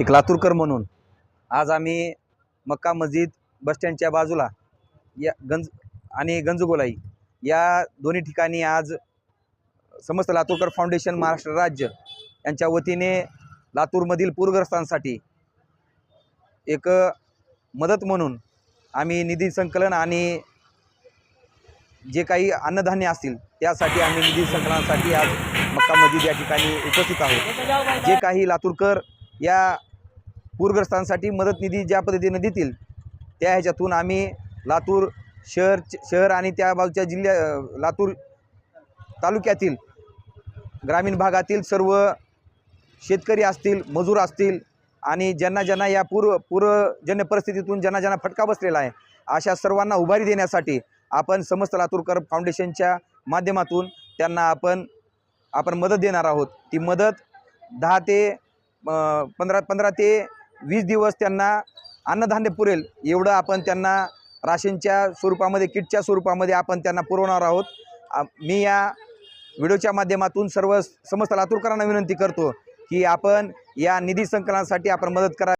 एक लातूरकर म्हणून. आज आम्ही मक्का मस्जिद बसस्टँडच्या बाजूला या गंज आणि गंजगोलाई या दोन्ही ठिकाणी आज समस्त लातूरकर फाउंडेशन महाराष्ट्र राज्य यांच्या वतीने लातूरमधील पूरग्रस्तांसाठी एक मदत म्हणून आम्ही निधी संकलन आणि जे काही अन्नधान्य असतील त्यासाठी आम्ही निधी संकलनासाठी आज मक्का मस्जिद या ठिकाणी उपस्थित आहोत. जे काही लातूरकर या पूरग्रस्तांसाठी मदत निधी ज्या पद्धतीनं देतील त्या ह्याच्यातून आम्ही लातूर शहर शहर आणि त्या बाजूच्या जिल्ह्या लातूर तालुक्यातील ग्रामीण भागातील सर्व शेतकरी असतील मजूर असतील आणि ज्यांना ज्यांना या पूर पूरजन्य परिस्थितीतून ज्यांना ज्यांना फटका बसलेला आहे अशा सर्वांना उभारी देण्यासाठी आपण समस्त लातूरकर फाउंडेशनच्या माध्यमातून त्यांना आपण आपण मदत देणार आहोत. ती मदत दहा ते पंधरा पंधरा ते वीस दिवस त्यांना अन्नधान्य पुरेल एवढं आपण त्यांना राशनच्या स्वरूपामध्ये किटच्या स्वरूपामध्ये आपण त्यांना पुरवणार आहोत. मी या व्हिडिओच्या माध्यमातून सर्व समस्त लातूरकरांना विनंती करतो की आपण या निधी संकलनासाठी आपण मदत करा